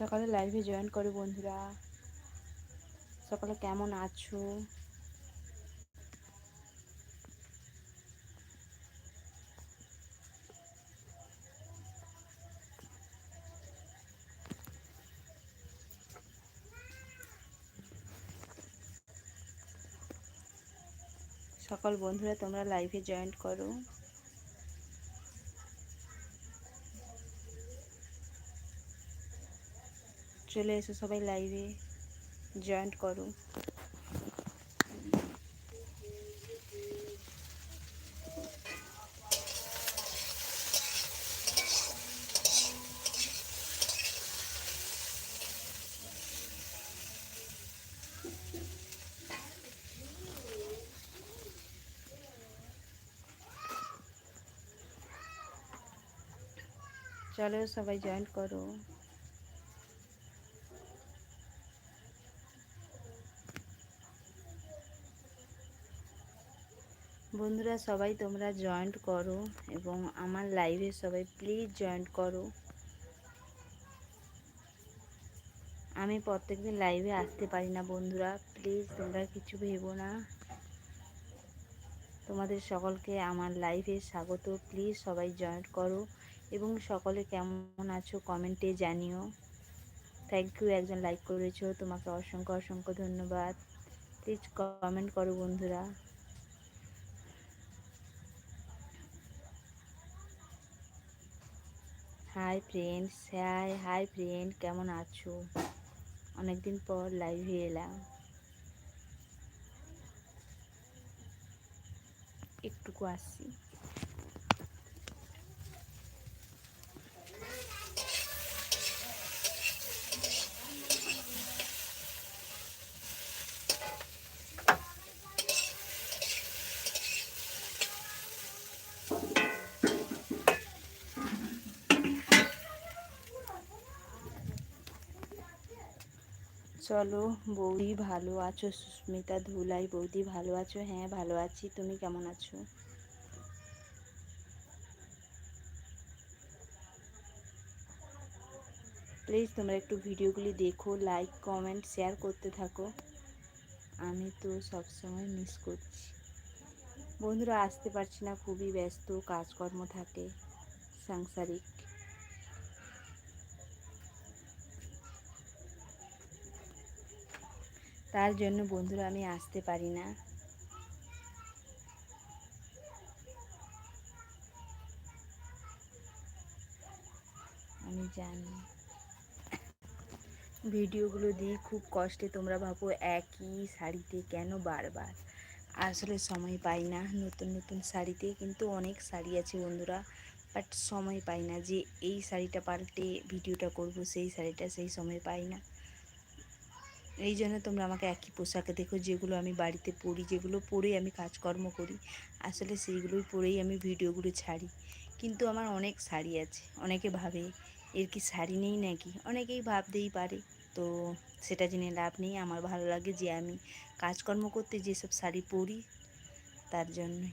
সকালে লাইভে জয়েন করো বন্ধুরা। সকালে কেমন আছো? সকল বন্ধুরা তোমরা লাইভে জয়েন করো। চলে এসো সবাই লাইভে জয়েন্ট করো চলো সবাই জয়েন করো বন্ধুরা সবাই তোমরা জয়েন্ট করো এবং আমার লাইভে সবাই প্লিজ জয়েন্ট করো। আমি প্রত্যেকদিন লাইভে আসতে পারি না বন্ধুরা প্লিজ তোমরা কিছু ভেবো না। তোমাদের সকলকে আমার লাইভে স্বাগত প্লিজ সবাই জয়েন্ট করো এবং সকলে কেমন আছো কমেন্টে জানিও। থ্যাংক ইউ একজন লাইক করেছ, তোমাকে অসংখ্য অসংখ্য ধন্যবাদ। প্লিজ কমেন্ট করো বন্ধুরা। Hi friend hi hi friend কেমন আছো? অনেকদিন পর লাইভ হয়ে এলাম। একটুকু আসছি। চলো, বৌদি ভালো আছো? সুস্মিতা ধুলাই, বৌদি ভালো আছো? হ্যাঁ ভালো আছি। তুমি কেমন আছো? প্লিজ তোমরা একটু ভিডিওগুলি দেখো লাইক কমেন্ট শেয়ার করতে থাকো। আমি তো সবসময় মিস করছি। বন্ধুরা, আসতে পারছি না, খুবই ব্যস্ত, কাজকর্ম থাকে, সাংসারিক। তার জন্য বন্ধুরা আমি আসতে পারি না। আমি জানি। ভিডিওগুলো দিয়ে খুব কষ্টে তোমরা ভাবো একই শাড়িতে কেন বারবার? আসলে সময় পাই না নতুন নতুন শাড়িতে, কিন্তু অনেক শাড়ি আছে বন্ধুরা বাট সময় পাই না যে এই শাড়িটা পাল্টে ভিডিওটা করব, সেই শাড়িটা সেই সময় পাই না। এই জন্য তোমরা আমাকে একই পোশাকে দেখো, যেগুলো আমি বাড়িতে পরি, যেগুলো পরেই আমি কাজকর্ম করি। আসলে সেইগুলোই পরেই আমি ভিডিওগুলো ছাড়ি। কিন্তু আমার অনেক শাড়ি আছে, অনেকে ভাবে, এর কি শাড়ি নেই নাকি? অনেকেই ভাবতেই পারে। তো সেটা জেনে লাভ নেই, আমার ভালো লাগে যে আমি কাজকর্ম করতে যেসব শাড়ি পরি, তার জন্যই।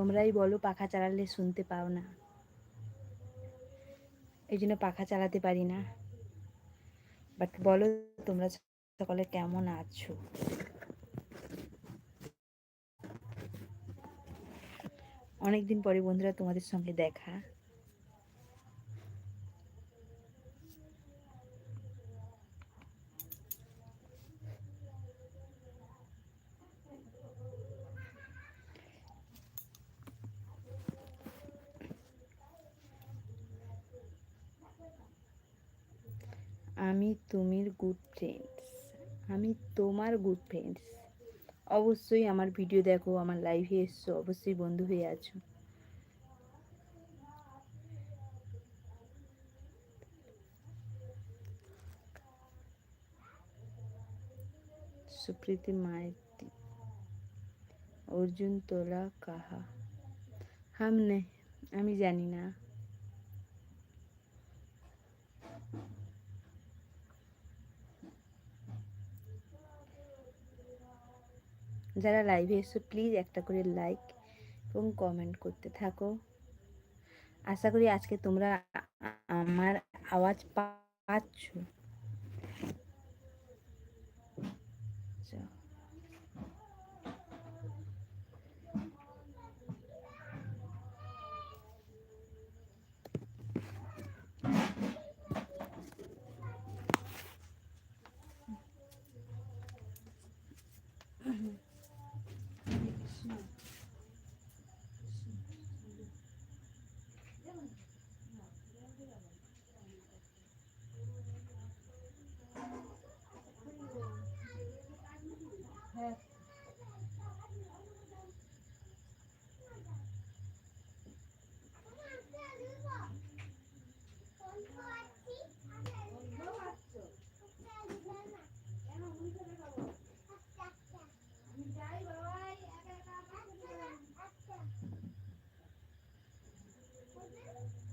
তোমরাই বলো পাখা চালালে শুনতে পাও না। এই জন্য পাখা চালাতে পারি না। বাট বলো তোমরা সকলে কেমন আছো? অনেকদিন পরে বন্ধুরা তোমাদের সঙ্গে দেখা। আমি তুমির গুড ফ্রেন্ডস আমি তোমার গুড ফ্রেন্ডস অবশ্যই আমার ভিডিও দেখো, আমার লাইভে এসছো, অবশ্যই বন্ধু হয়ে আছো। সুপ্রীতি মাইতি, অর্জুন তোলা কাহা? হাম নে, আমি জানি না। যারা লাইভে এসো প্লিজ একটা করে লাইক এবং কমেন্ট করতে থাকো। আশা করি আজকে তোমরা আমার আওয়াজ পাচ্ছ যাও।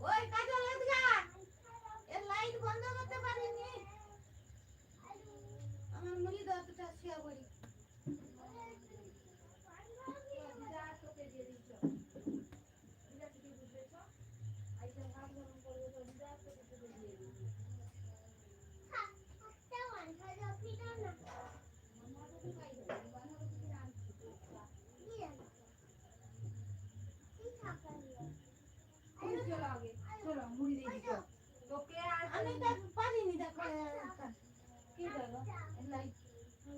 ওই কাজল এদিকে আয়। এর লাইট বন্ধ করতে পারিনি আমার মুড়ি দরকারটা শুয়ে পড়ি আমি তো পারিনি দেখো কি দেখো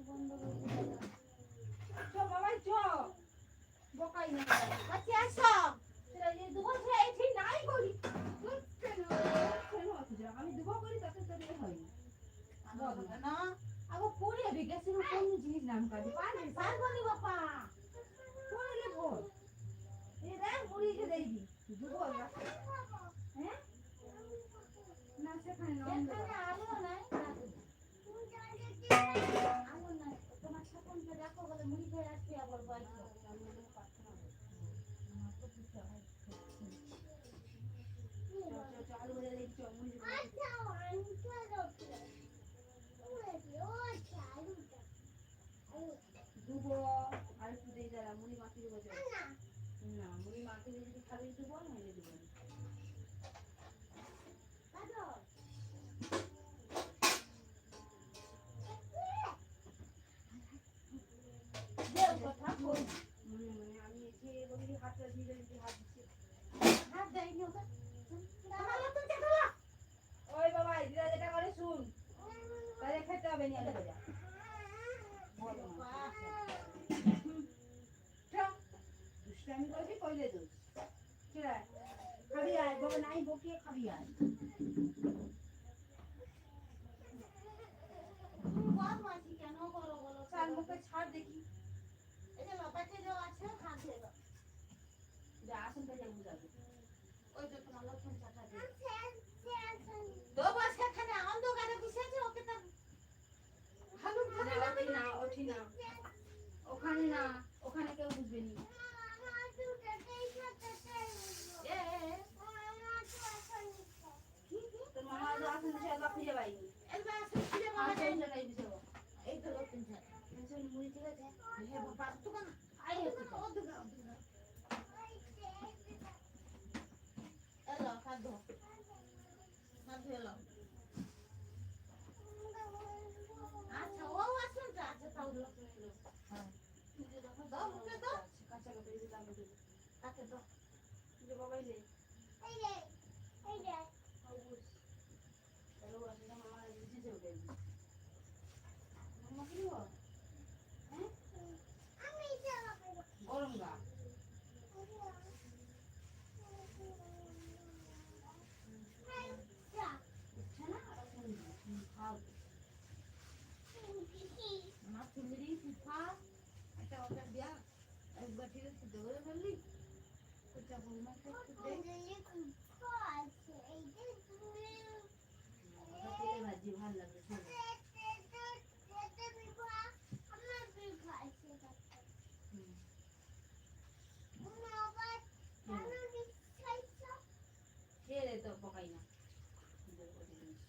বন্ধ করে বাচ্চা আসো সেটা যে দুপুর ছেড়ে এসে নাই করি না আগো পড়ে বিকাশের কোন জিনিস নাম কাটে পারবে পারব নি বাপা পড়লে ভোর এই দেখ মুড়ি কে দেইবি দুপুর হ্যাঁ না সেখানে নন্দ আলো নাই আলো নাই তোমার সাথে দেখো বলে মুড়ি খেয়ে আসছি আবার বাইক দুবো আর একটু দিয়ে যারা মুড়ি মাখি দেবো। না মুড়ি মাখি দিয়ে যদি খাবি একটু বল নাইলে দিব ওই বাবা এদিকে যেটা করে শুন তাহলে খেতে হবে নি আলাদা বলো না। হুম। চল। দুষ্টামি করবি কইলে দোষ ঠিক আছে খাবি আয় বাবা নাই বকিয়ে খাবি আয় চার মুখে ছাড় দেখি যা আসনটা যা বুঝাবে ওই তো তোমার লক্ষণ চাটা দিয়ে না, ওঠি না? ওঠি না। ওখানে না ওখানে কেউ বুঝবে নি। এ, এ, এ, তোর মামা আজ আসন দিছে একবার খুঁজে পাইনি আসন চালাই দিছে ও। পেছনে মুড়ি ঠিক আছে বাবা আই হচ্ছে তো। হাত ধো হাত ধুয়ে এলো আচ্ছা ও আসুনটা আচ্ছা তাও হ্যাঁ দাও মুখে দাও কাঁচা কাঁচা এই দাম দেবো কাকে দাও যে বাবাই লে অবুস তাহলে ও আসলে মামা দিছে ওটাই মামা কি হ্যাঁ ভাজি ভালো লাগে। খেয়ে তো পকাই না বের করে দিস।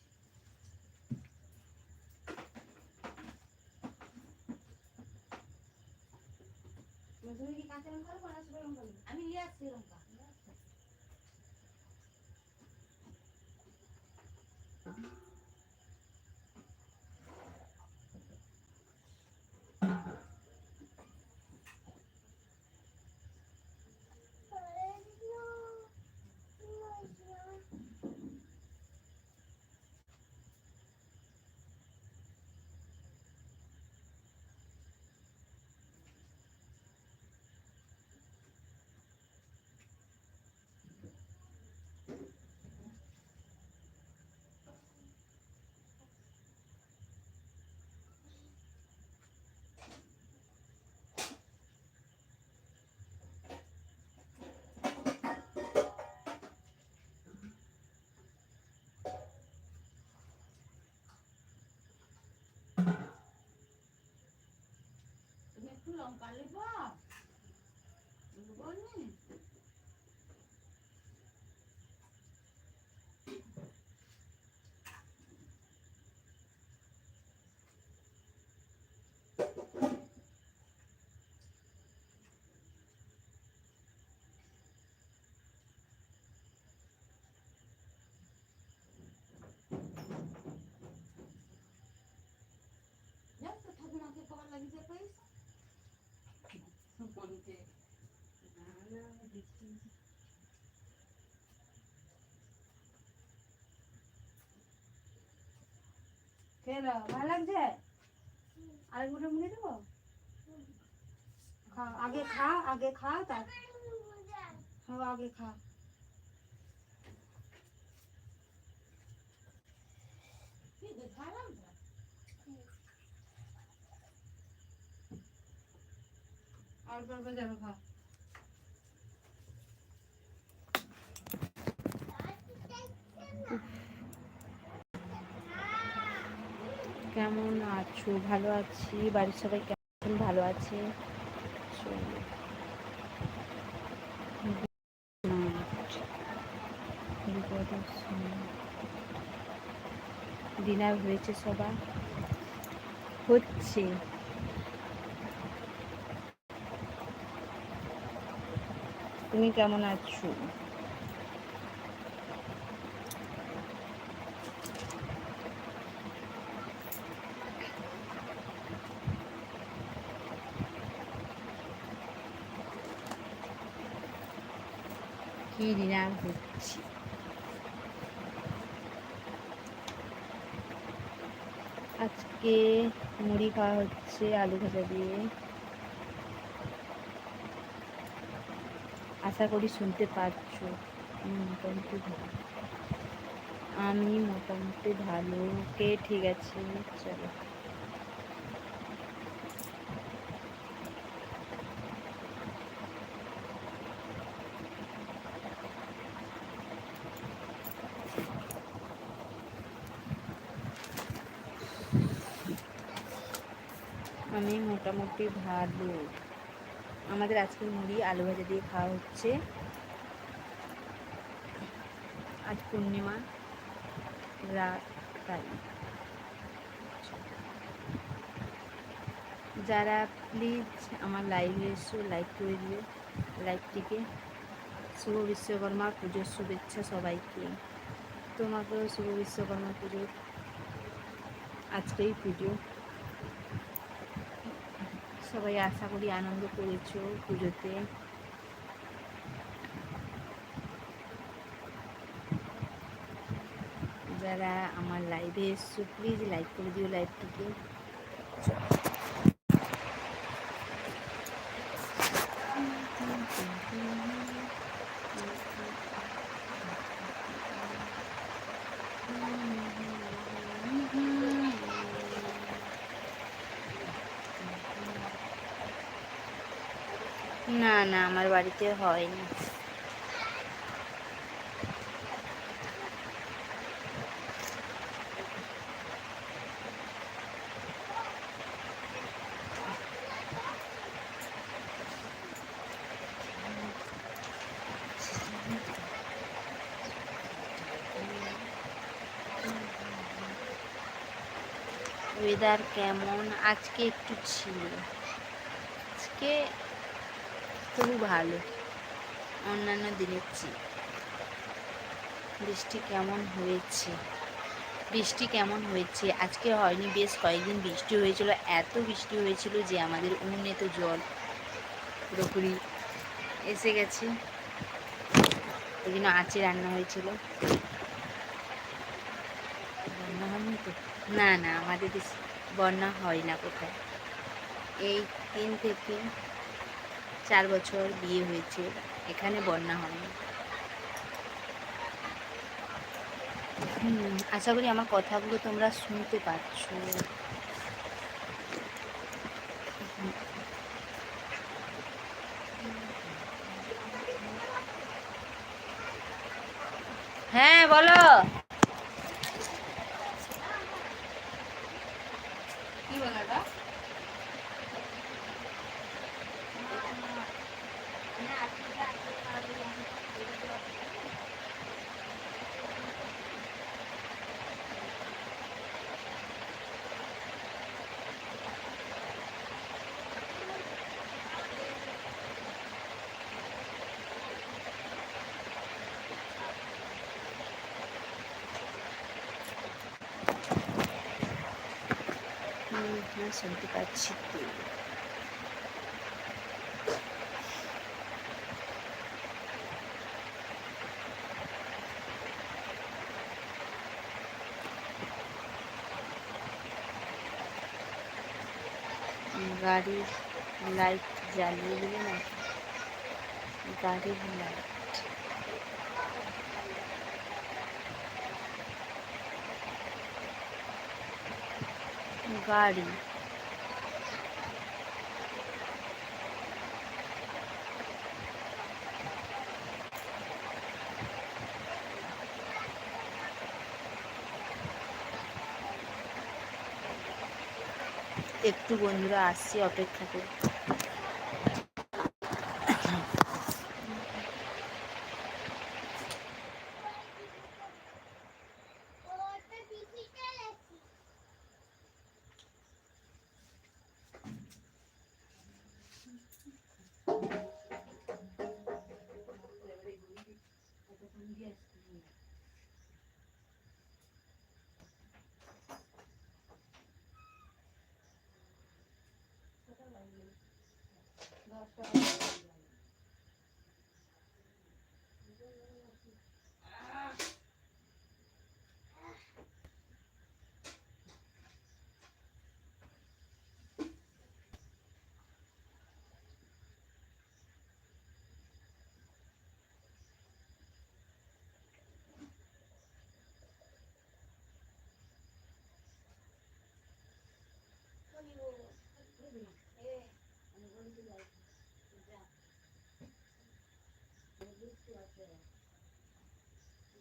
তুমি কি কাঁচা লঙ্কা খাব না শুকনো লঙ্কা খাব? আমি নিয়ে আসছি লঙ্কা তুমি একটু লঙ্কা নেব নেব নি? যাও তো ঠাকুমাকে কবার লাগিয়েছে পয়সা বলতে না না দেখছি খেলো ভালো লাগছে আরগুলো মুড়ে দেবো খাও আগে খাও আগে খাও তার খাও আগে খাও খালাম কেমন আছো? ভালো আছি। বাড়ির সবাই কেমন? ভালো আছে। ডিনার হয়েছে সবার? হচ্ছে। তুমি কেমন আছো? কি ডিনার হচ্ছে আজকে মুড়ি খাওয়া হচ্ছে আলু ভাজা দিয়ে। আশা করি শুনতে পাচ্ছ মোটামুটি ভালো। আমি মোটামুটি ভালো। কে ঠিক আছে? চলো। আমি মোটামুটি ভালো। আমাদের আজকে মুড়ি আলু ভাজা দিয়ে খাওয়া হচ্ছে। আজ পূর্ণিমা, রাত তাই। যারা প্লিজ আমার লাইভে এসো লাইক করে দিও লাইভটিকে শুভ বিশ্বকর্মা পুজোর শুভেচ্ছা সবাইকে। তোমাকেও শুভ বিশ্বকর্মা পুজোর আজকেই পুজো সবাই আশা করি আনন্দ করেছ পুজোতে। যারা আমার লাইভে এসছো প্লিজ লাইক করে দিও লাইভটিকে বাড়িতে হয়নি। ওয়েদার কেমন? আজকে একটু ছিল। আজকে খুবই ভালো। অন্যান্য দিনের চেয়ে। বৃষ্টি কেমন হয়েছে? বৃষ্টি কেমন হয়েছে? আজকে হয়নি, বেশ কয়েকদিন বৃষ্টি হয়েছিল। এত বৃষ্টি হয়েছিল যে আমাদের উনুনে তো জল পুরোপুরি এসে গেছে। ওই জন্য আঁচে রান্না হয়েছিল। বন্যা হয়নি তো? না না, আমাদের বন্যা হয় না কোথায় এই তিন থেকে চার বছর বিয়ে হয়েছে, এখানে বন্যা হয়নি। আশা করি আমার কথাগুলো তোমরা শুনতে পাচ্ছ। হ্যাঁ বলো কি বলাটা হুম হ্যাঁ শুনতে পাচ্ছি তো গাড়ির লাইট জ্বালিয়ে দিলে না? গাড়ির লাইট গাড়ি। একটু বন্ধুরা আসছি অপেক্ষা করে Yes. দশটা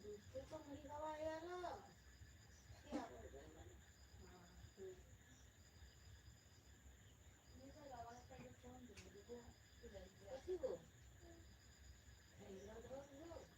दूसरे को मुड़ी हवा आया ना क्या बोल रहे हैं ये तो आवाज पर फोन दे दो तो जल्दी आती हो हेलो दोस्तों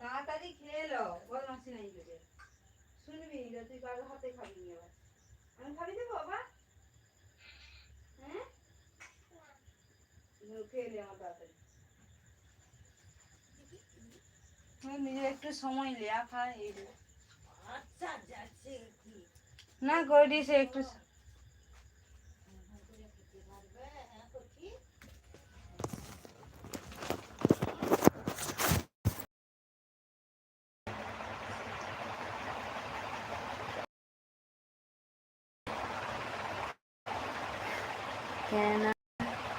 খাচ্ছি না এই পেটে শুনবি যে তুই কারও হাতে খাবি নি আবার। আমি খাবি দেবো বাবা হ্যাঁ? নে, খেয়ে নে আমার তাড়াতাড়ি। তুই নিজে একটু সময় লিয়া খা এই। আচ্ছা যাচ্ছে না করি সে একটু খেতে পারবে হ্যাঁ করছি কেননা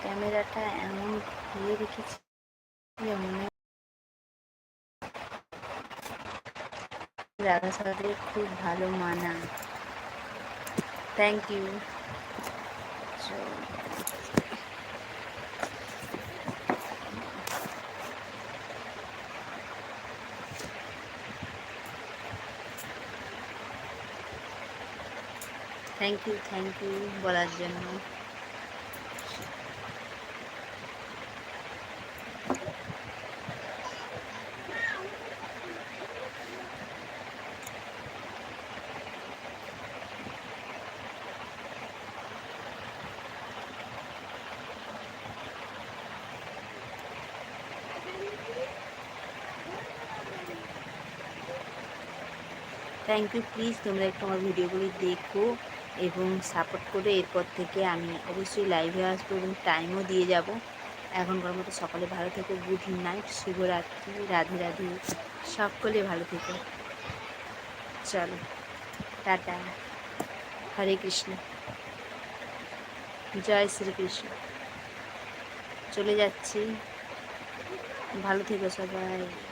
ক্যামেরাটা এমন ঘুরিয়ে রেখেছি মনে রাধা সাহেবের খুব ভালো মানা। Thank you thank you thank you বলার জন্য। থ্যাংক ইউ প্লিজ তোমরা একটু আমার ভিডিওগুলি দেখো এবং সাপোর্ট করে। এরপর থেকে আমি অবশ্যই লাইভে আসব এবং টাইমও দিয়ে যাব। এখনকার মতো সকালে ভালো থেকো গুড নাইট শুভরাত্রি, রাধে রাধে। সকলে ভালো থেকো। চলো, টাটা। হরে কৃষ্ণ। জয় শ্রীকৃষ্ণ। চলে যাচ্ছি। ভালো থেকো সবাই।